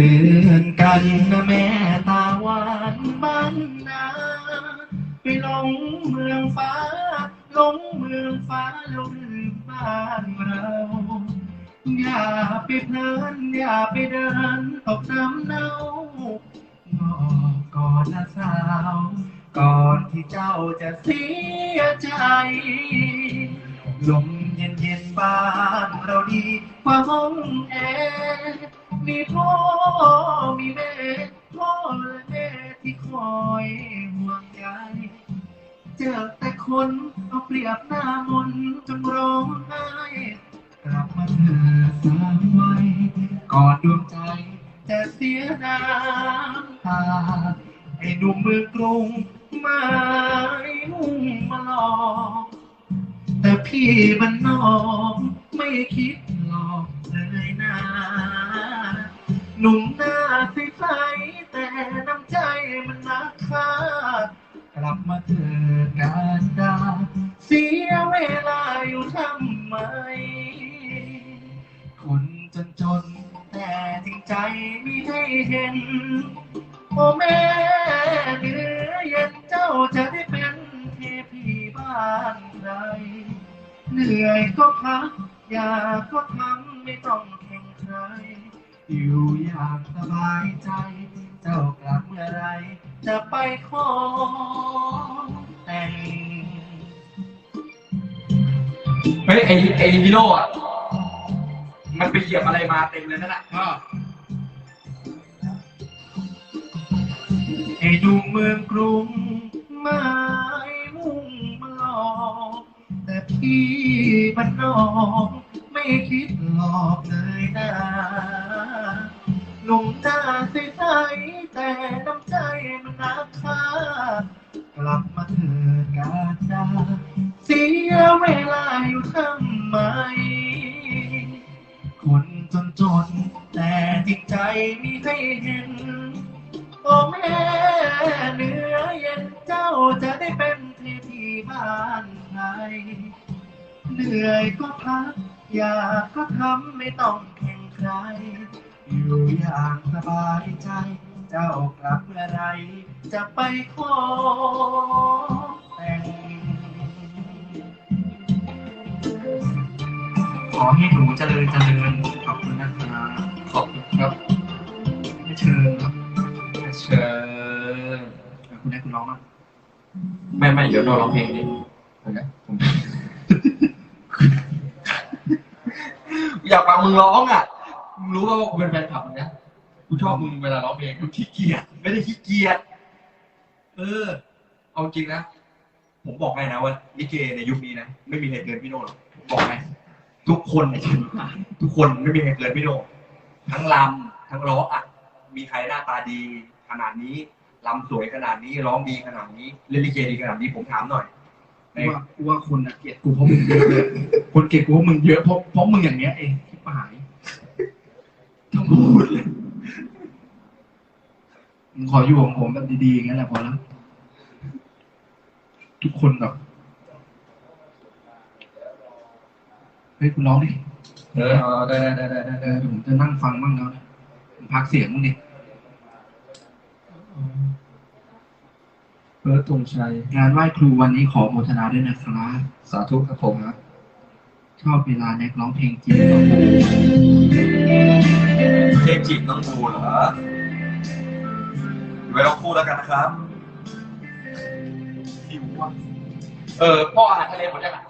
เตือนกันนะแม่ตาหวานบ้านนาไปหลงเมืองฟ้าหลงเมืองฟ้าแล้วลืมบ้านเราอย่าไปเพลินอย่าไปเดินตกน้ำเน่างอกก่อนนะสาว ก่อนที่เจ้าจะเสียใจลมเย็นเย็นบ้านเราดีกว่าห้องแอร์ มีพ่อมีแม่ พ่อและแม่ที่คอยห่วงใยเจอแต่คนเอาเปรียบหน้ามนจนร้องไห้กลับมาเถิดสามไว้ก่อนดวงใจ จะเสียน้ำตาไอ้หนุ่มเมืองกรุงไม่มุ่งมาหลอกแต่พี่มันนอกไม่คิด หลอกเลยนะหนุ่มหน้าใสๆแต่น้ำใจมันนักค่ากลับมาเถิดกาดาเสียเวลาอยู่ทำไม คนจนจนแต่จริงใจมีให้เห็น โอแม่เหนือเย็นเจ้าจะได้เป็นเทพีบ้านใครเหนื่อยก็พักอยากก็ทำ ไม่ต้องแข่งใครอยู่อย่างสบายใจ เจ้ากลับเมื่อไร จะไปขอแต่งเฮ้ยไอไอฮิโร่อะมันไปเหยียบอะไรมาเต็มเลยนั่นแหละไอ้ดูเมืองกรุงไม่มุ่งมาหลอกแต่พี่บ้านนอก ไม่คิดหลอกเลยนะหนุ่มหน้าใสๆแต่น้ำใจมันนักค่ากลับมาเถิดการดาเสียเวลาอยู่ทำไม คนจนจนๆแต่จิตใจมีให้เห็นโอ้แม่เหนือเย็นเจ้าจะได้เป็นเทพีบ้านใครเหนื่อยก็พัก อยากก็ทำไม่ต้องแข่งใคร อยู่อย่างสบายใจ เจ้ากลับเมื่อไร จะไปขอแต่ง ขอให้หนูเจริญเจริญขอบคุณนะครับขอบคุณครับไม่เชิญครับเชิญคุณได้คุณร้องมั้งไม่ไม่เดี๋ยวเราร้องเพลงดิโอเคผม อยากฟังมึงร้องอะมึงรู้ป่าวว่ากูเป็นแฟนคลับมึงนะกูชอบมึงเวลาร้องเพลงกูขี้เกียจไม่ได้ขี้เกียจเออ เอาจริงนะผมบอกให้นะว่าลิเกในยุคนี้นะไม่มีใครเกินพี่โน่หรอกผมบอกให้ทุกคนทุกคนไม่มีใครเกินพี่โน่ทั้งลำทั้งร้องอะมีใครหน้าตาดีขนาดนี้ลำสวยขนาดนี้ร้องดีขนาดนี้เล่นลิเกดีขนาดนี้ผมถามหน่อย กูว่ากูว่าคนน่ะเกลียดกูเพราะมึงเยอะเลยคนเกลียดกูเพราะมึงเยอะเพราะเพราะมึงอย่างเนี้ยเองที่ปหายต้องพูดเลยมึงขออยู่ของผมแบบดีๆอย่างนี้ยแหละพอแล้วทุกคนแบบเฮ้ยคุณร้องดิเออเอาได้ได้ได้ได้ได้เออผมจะนั่งฟังบ้างแล้วนะผมพักเสียงมึงดิ เพิร์ตธงชัย งานไหว้ครูวันนี้ขอโมทนาด้วยนะครับสาธุครับผมครับชอบเวลาแน็กร้องเพลงจีนกับผมเพลงจีบน้องบูเหรอไว้เราคู่แล้วกันนะครับหิวว่ะเออพ่ออาหารทะเลหมดยังอะ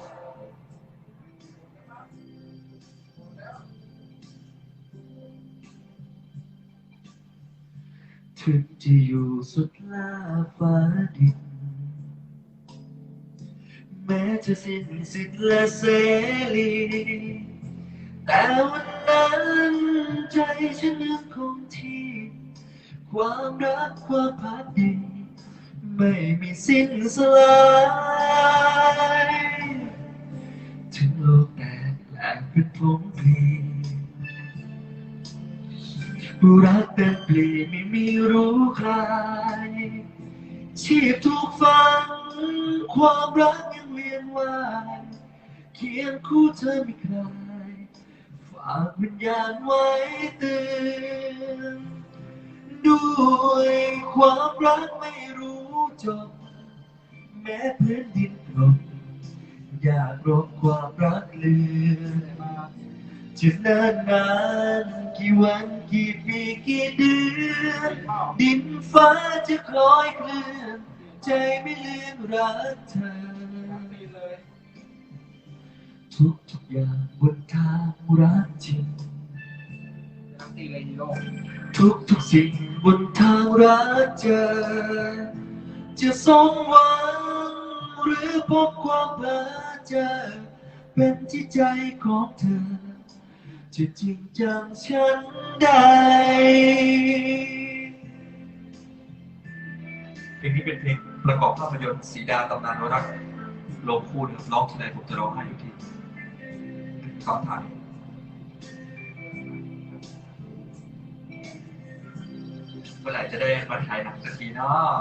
ถึงจะอยู่สุดลาฟ้าดิน แม้จะสิ้นสิทธิ์และเสรี แต่วันนั้นใจฉันยังคงที่ ความรักความพักดีไม่มีสิ้นสลายถึงโลกแตกแหลกเป็นผงพลี รักเต็มปลีไม่มีรู้ใคร ชีพถูกฝัง ความรักยังเวียนวายเคียงคู่เธอไม่ใคลายฝากวิญญาณไว้เตือนด้วยความรักไม่รู้จบ แม้พื้นดินกลมอยากรบความรักเลือ จะนานนานกี่วันกี่ปีกี่เดือนดินฟ้าจะคล้อยเคลื่อน ใจไม่ลืมรักเธอ ทุกทุกอย่างบนทางรักจริง ทุกทุกสิ่งบนทางรักเจอ จะสมหวังหรือพบความเพลอเจอเป็นที่ใจของเธอ จะจริงจังฉันได้เพลงนี้เป็นเพลงประกอบภาพยนตร์สีดาตำนานรักโลงคู่นะครับร้องที่ไรผมจะร้องไห้อยู่ที่ตอนถ่ายเมื่อไหร่จะได้มาถ่ายหนังสักทีเนาะ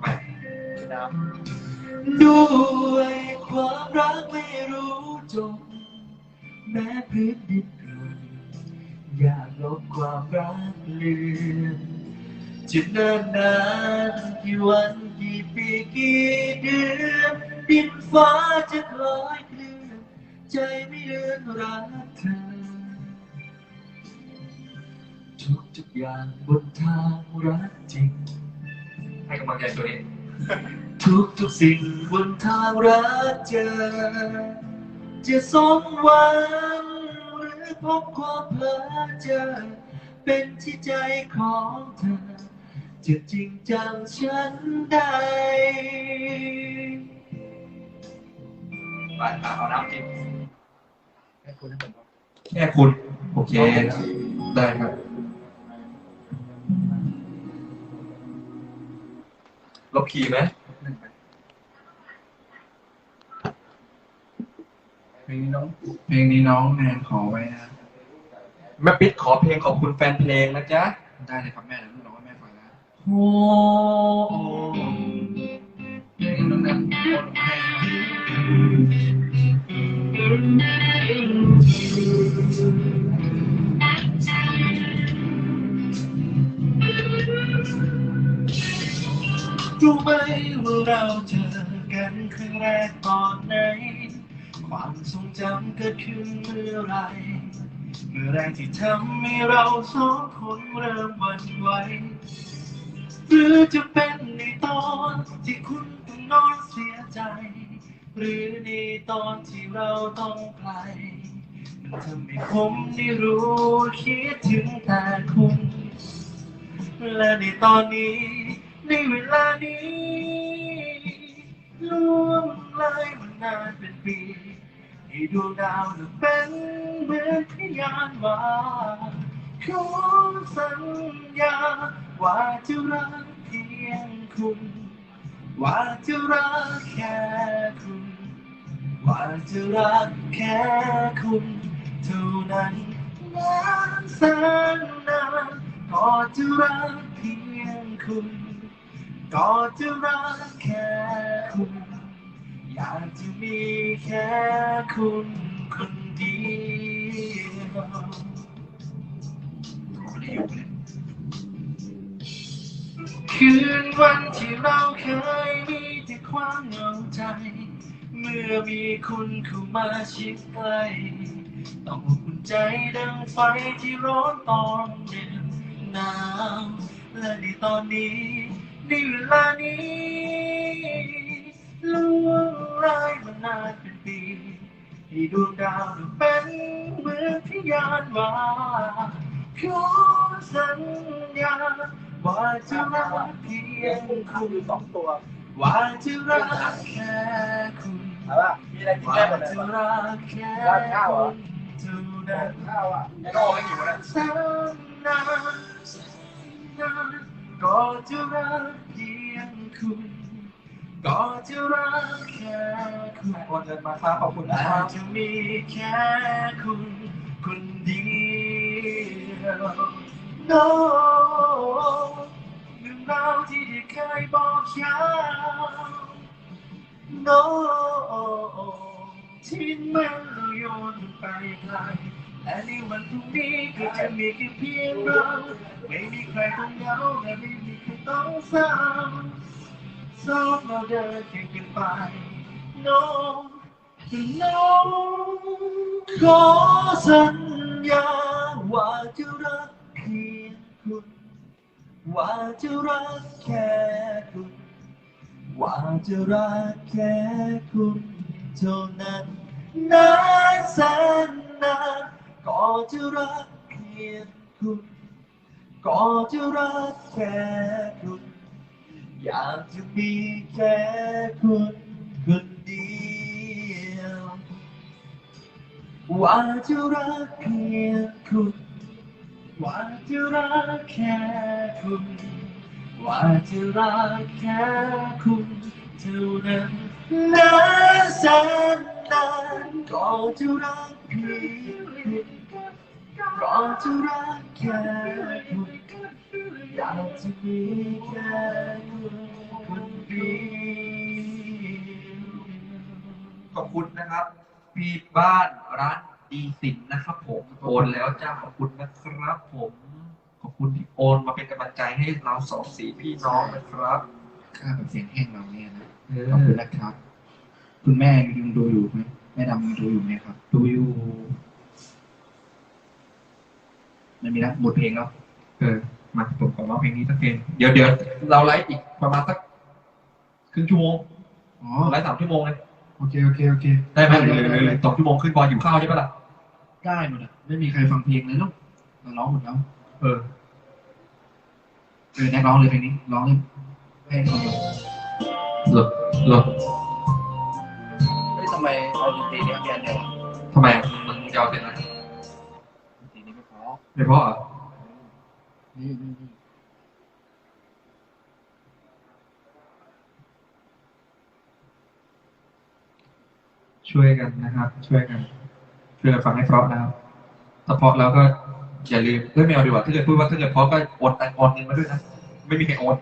ไปด้วยความรักไม่รู้ จบแม้พื้นดินกลนอยากลบความรักเลือนจะเนิ่นนานกี่วันกี่ปีกี่เดือนดินฟ้าจะคล้อยเคลื่อนใจไม่เลือนรักเธอ ทุกทุกอย่างบนทางรักจริง ให้กำลังใจตัวเองทุกทุกๆสิ่งบนทางรักเจอ จะสมหวังหรือพบความเพลอเจอเป็นที่ใจของเธอ จะจริงจังฉันได้ ไปเอาน้ำจิ้มให้คุณให้ผมบอกแค่คุณ โอเค ได้ครับ ลบคีย์ไหม หนึ่งไป เพลงนี้น้องเพลงนี้น้องแนนขอไว้นะแม่ปิ๊ดขอเพลงขอบคุณแฟนเพลงนะจ๊ะได้เลยครับแม่เดี๋ยวน้องให้แม่ฟังนะโอ้ เมื่อแรกที่ทำให้เราสองคนเริ่มหวั่นไหวหรือจะเป็นในตอนที่คุณต้องนอนเสียใจ หรือในตอนที่เราต้องไกลมันทำให้ผมได้รู้คิดถึงแต่คุณ และในตอนนี้ในเวลานี้ล่วงเลยมันนานเป็นปี ให้ดวงดาวจะเป็นเหมือนพยานว่าขอสัญญา ว่าจะรักเพียงคุณ ว่าจะรักแค่คุณ ว่าจะรักแค่คุณเท่านั้นนานแสนนานก็จะรักเพียงคุณ ก็จะรักแค่คุณ อยากจะมีแค่คุณคนเดียวคืนวันที่เราเคยมีแต่ความเหงาใจ เมื่อมีคุณเข้ามาชิดใกล้ต้องอบอุ่นใจดังไฟที่ร้อนตอนเย็นหนาวและในตอนนี้ในเวลานี้ ล่วงเลยมานานเป็นปีให้ดวงดาวนั้นเป็นเหมือนพยานว่าขอสัญญาว่าจะรักเพียงคุณสองตัวว่าจะรักแค่คุณอาล่ะมีอะไรกินว่าได้หมดเลยจะรักแค่คุณเท่านั้นข้าวอะไอ้โน่ไม่อยู่แสนนานแสนนาก็จะรักเพียงคุณ ก็จะรักแค่คุณโอนเงินมาครับขอบคุณนะครับจะมีแค่คุณคนเดียว No เรื่องราวที่ได้เคยบอกยาว No ที่มันเราโยนมันไปไกลและในวันพรุ่งนี้ก็จะมีแค่เพียงเรา ไม่มีใครต้องเหงาและไม่มีใครต้องเศร้า สองเราเดินเคียงกันไป no no ขอสัญญาว่าจะรักเพียงคุณว่าจะรักแค่คุณว่าจะรักแค่คุณเท่านั้นนานแสนนานก็จะรักเพียงคุณก็จะรักแค่คุณ อยากจะมีแค่คุณคนเดียวว่าจะรักเพียงคุณว่าจะรักแค่คุณว่าจะรักแค่คุณเท่านั้นนานแสนนานก็จะรักเพียงคุณก็จะรักแค่คุณ อยากจะมีแค่คุณคนเดียวขอบคุณนะครับพี่บ้านร้านดีสินนะครับผมโอนแล้วจ้าขอบคุณนะครับผมขอบคุณที่โอนมาเป็นกำลังใจให้เราสองสีพี่น้องนะครับค่าแบบเสียงแห้งเราเนี่ยนะเอขอบคุอณนะครับ คุณแม่ยังดูอยู่ไหมแม่ดำยังดูอยู่ไหมครับ ดูอยู่ไม่มีแล้วหมดเพลงแล้วเออ มาผมขอร้องเพลงนี้สักเพลงเดี๋ยวเดี๋ยวเราไลฟ์อีกประมาณสักครึ่งชั่วโมงอ๋อไลฟ์สามชั่วโมงเลยโอเคโอเคโอเคได้ไหมหรือหรือหรือสองชั่วโมงขึ้นบอลอยู่ข้าวใช่ปะล่ะได้หมดอะไม่มีใครฟังเพลงเลยลูกเราร้องหมดแล้วเออเออแน็กร้องเลยเพลงนี้ร้องเลยให้เขาดูหลดหลดเฮ้ยทำไมเอาดนตรีนี้เปลี่ยนเดียวทำไมมึงจะเอาเสร็จไหมดนตรีนี้ไม่พอไม่เพราะเหรอ ช่วยกันนะครับ ช่วยกันช่วยกันฟังให้เพราะนะครับถ้าเพราะแล้วก็อย่าลืมเรื่อไม่เอาดีกว่าถ้าเกิดพูดว่าถ้าเกิดเพราะก็โอนตังโอนเงินมาด้วยนะไม่มีใครโอน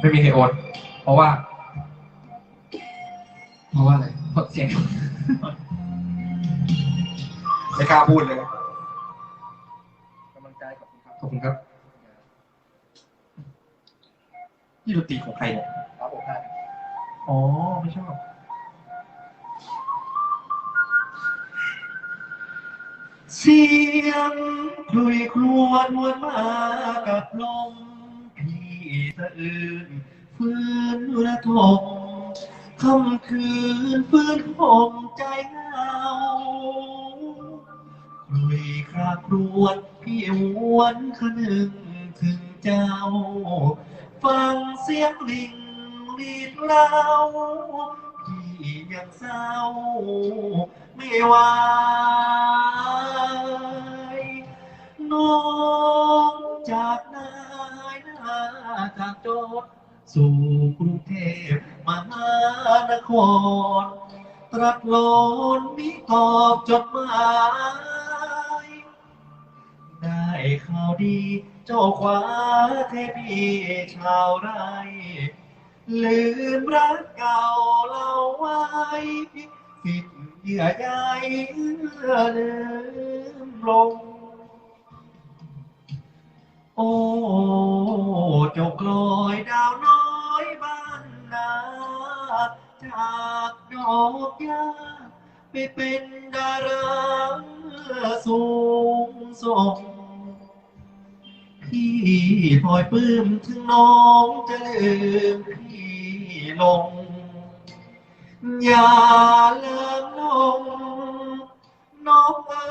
ไม่มีใครโอนเพราะว่า เพราะว่าอะไรเพราะเสียงไม่กล้าพูดเลย ลังใจขอบคุณครับขอบคุณครับนี่ดนตรีของใครเนี่ยครับผมได้อ๋อไม่ชอบเสียงคลุยครวญวนมากับลมพี่สะอื่นฟื้นระทมคำคืนฟื้นห่มใจเหงาคลุยคราครวญ พี่หวนคืนึงถึงเจ้า ฟังเสียงลิงลีดเล่าพี่ยังเศร้า ไม่ไหวน้องจากนายหน้าจากโจทสู่กรุงเทพมหานคร ตรัสโลนมีตอบจดหมาย ได้ข่าวดี เจ้าขวาเทพีชาวไร่ลืมรักเก่าเราไว้ผิดเยื่อใยเอื้อลืมลง โอ้เจ้ากลอยดาวน้อยบ้านนาจากดอกยาไปเป็นดาราสูงส่ง พี่พลอยปลื้มถึงน้องจะลืมพี่ลง อย่าเลิมลงน้องเอ๋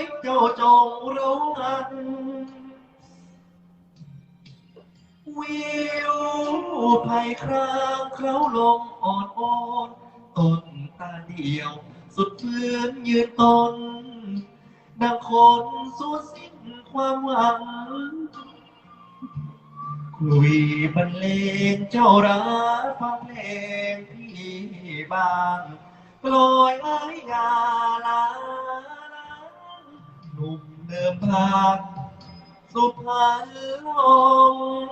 ยเจ้าจงรู้อันวิวภัยครางเคล้าลงอ่อนอ่อนต้นตาเดียว สุดพื้นยืนตนดังคนสูญสิ้นความหวัง คุยบรรเลงเจ้ารักฟังเพลงพี่บางกลอยอ้ยาลาหนุ่มเดิมทางสุพรรณลง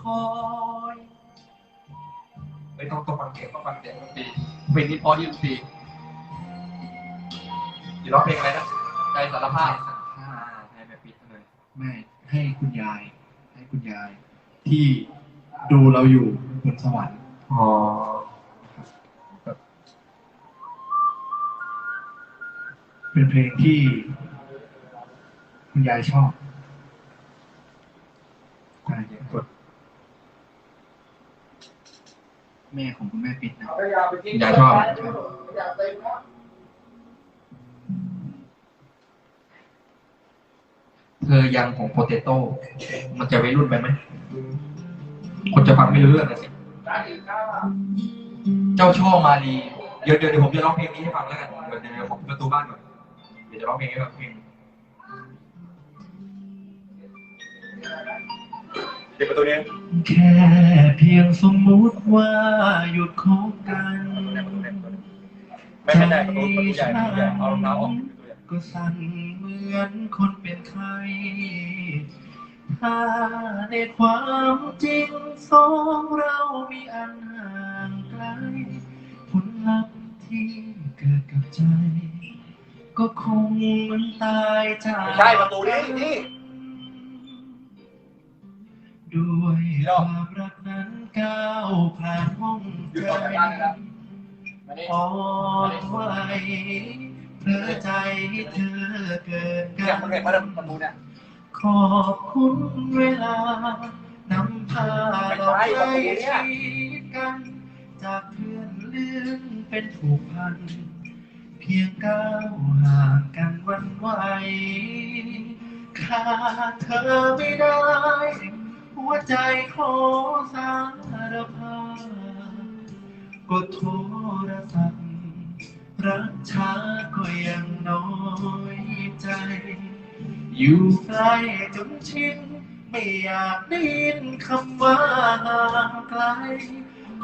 คอยไม่ต้องต้องฟังเสียงต้องฟังเสียงดนตรีเพลงนี้พราะที่ดนตรีร้องเพลงอะไรนะใจสารภาพใจสารภาพให้แม่ปิดเลย ไม่ให้คุณยาย คุณยาย ที่ดูเราอยู่บนสวรรค์อ๋อเป็นเพลงที่ คุณยายชอบใช่กดแม่ของคุณแม่ปิดนะ ยายชอบ เธอยังของโปเตโต้มันจะวัยรุ่นไปไหมคนจะฟังไม่รู้เรื่องนะสิเจ้าช่อมาลีเดี๋ยวเดี๋ยวเดี๋ยวผมจะร้องเพลงนี้ให้ฟังแล้วกันเดี๋ยวเดี๋ยวเดี๋ยวผมปิดประตูบ้านก่อนเดี๋ยวจะร้องเพลงให้ฟังเพลงปิดประตูนี้แค่เพียงสมมุติว่าหยุดคบกันไม่ไม่ได้ประตูประตูใหญ่ประตูใหญ่เอารองเท้าออกประตูใหญ่ ก็สั่นเหมือนคนเป็นไข้ถ้าในความจริงสองเรามีอันห่างไกล ผลลัพธ์ที่เกิดกับใจ ก็คงเหมันตายจากไม่ใช่ประตูนี้นี่ด้วยนี่คหรอวามรักนั้นก้าวผ่านห้องอยู่ใจต่อจากบ้านเลยนะมานี่อ่อนไหว เพื่อใจให้เธอเกิดกัเนี่ยมันเห็นมาเดินประตูเนี่ยขอบคุณเวลานำพาเราไปชีวิตกัน จากเพื่อนเลื่อนเป็นผูกพัน เพียงก้าวห่างกันวันไหวขาดเธอไม่ได้ หัวใจขอสารภาพก็โทรศัพท์ รักช้าก็ยังน้อยใจ อยู่ใกล้จนชินไม่อยากได้ยินคำว่าห่างไกล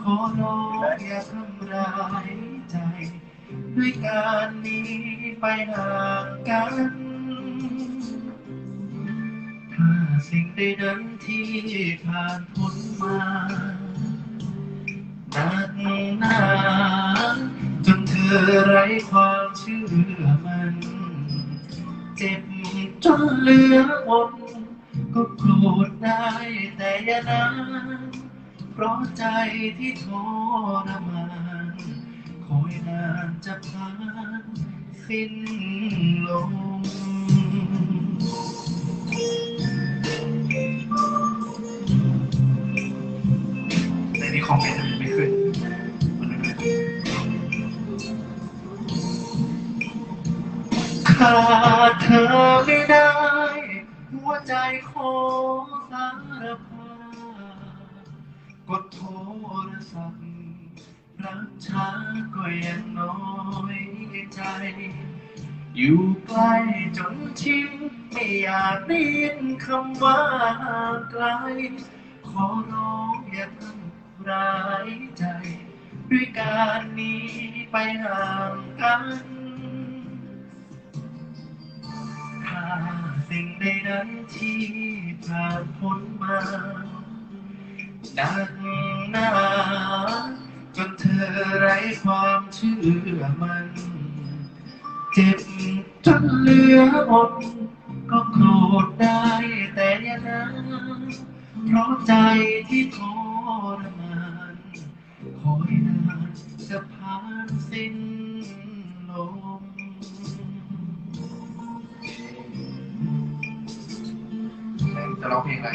ขอร้องอย่าทำร้ายใจ ด้วยการหนี้ไปห่างกัน ถ้าสิ่งใดนั้นที่ผ่านพ้นมา นักหนาน อไร้ความเชื่อมัน เจ็บจนเหลืออดก็โกรธได้แต่อย่านานเพราะใจที่ทรมานคอยนานจะผ่านสิ้นลมในนี้คอมเมนต์มันไม่ขึ้น ขาดเธอไม่ได้ หัวใจขอสารภาพกดโทรศัพท์รักช้าก็ยังน้อยใจ อยู่ใกล้จนชินไม่อยากได้ยินคำว่าไกล ขอร้องอย่าทำร้ายใจ ด้วยการหนี้ไปห่างกัน สิ่งใดนั้นที่ผ่านพ้นมานักหนาจนเธอไร้ความเชื่อมัน เจ็บจนเหลืออดก็โกรธได้แต่อย่านานเพราะใจที่ทรมานคอยนานจะผ่านสิ้น จะร้องเพลงอะไร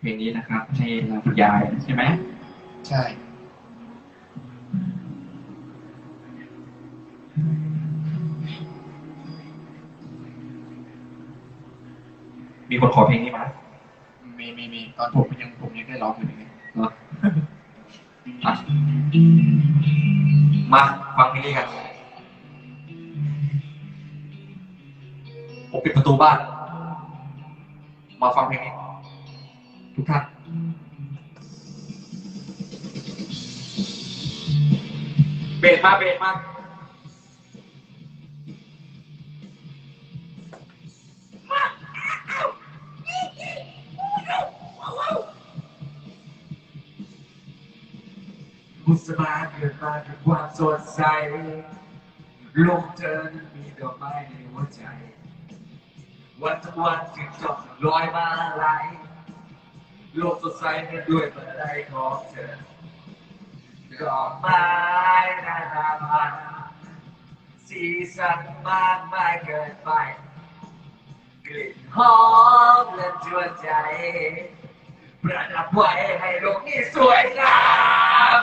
เพลงนี้นะครับให้เราคุณยายใช่ไหมใช่มีคนขอเพลงนี้มามีมีมีตอนผมยังผมยังได้ร้องอยู่เลยเหรออะมาฟังเพลงนี้กันผมปิดประตูบ้าน มาฟังเพลงนี้ทุกท่านเบสมาเบสมาบุษบาเกิดมาด้วยความสดใสโลกเธอนั้นมีดอกไม้ในหัวใจ วันทั้งวันจึงจบลอยมาไหลโลกสดใสนั้นด้วยเมื่อไรของเธอดอกไม้นานาพันธุ์สีสันมากมายเกินไป กลิ่นหอมและชวนใจ ประดับไว้ให้โลกนี้สวยงาม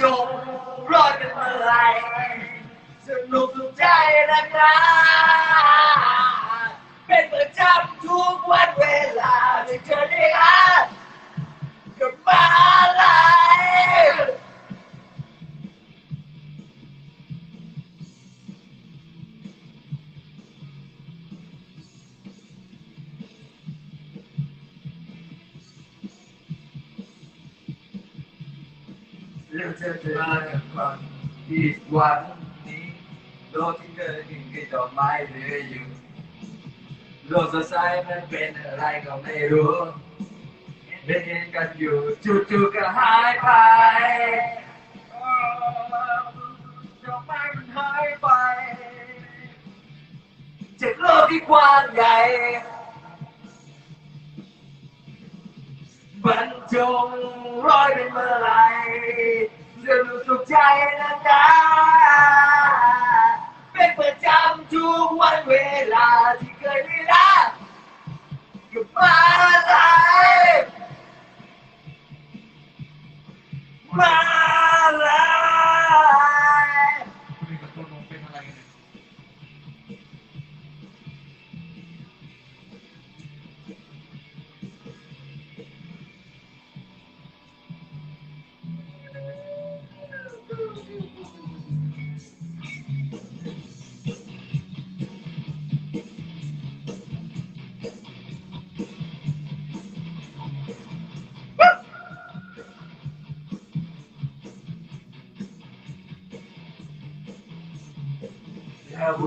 จบรอดกันเมื่อไหรสนุกสุขใจนะครับ เป็นประจำทุกวันเวลาที่เจอได้อ่านกับมาลา ที่วันนี้โลกที่เกิดขึ้นคือดอกไม้เหลืออยู่ โลกสดใสมันเป็นอะไรก็ไม่รู้เห็นเห็นกันอยู่จู่ๆก็หายไปดอกไม้มันหายไปจากโลกที่กว้างใหญ่บรรจงร้อยเป็นเมื่อไห รเรื่องสุขใจนะจ๊ะเป็นประจำทุกวันเวลาที่เคยได้รักกับมาไหลมา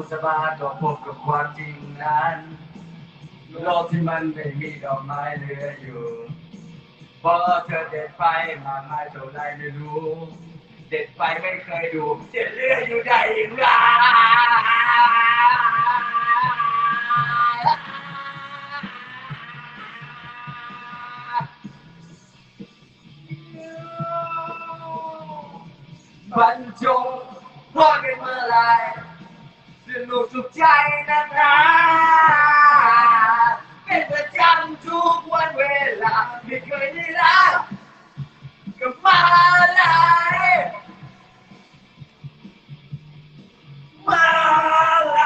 แล้วบุษบาก็พบกับความจริงนั้นโลกที่มันไม่มีดอกไม้เหลืออยู่เพราะเธอเด็ดไปมาไม่เท่าไรไม่รู้ เด็ดไปไม่เคยดูจะเลืออยู่ได้ย่างไรบรรจงว่ากันเมื่อไหรสนุกสุขใจนะนะเป็นเวลาไม่เคยไร กกับมาไหลยมาไหล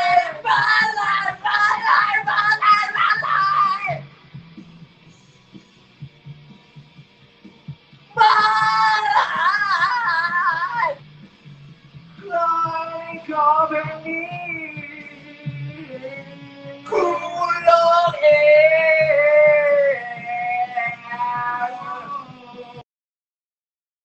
ยมาไหลยมาไหลยมาไหล Glory, glory.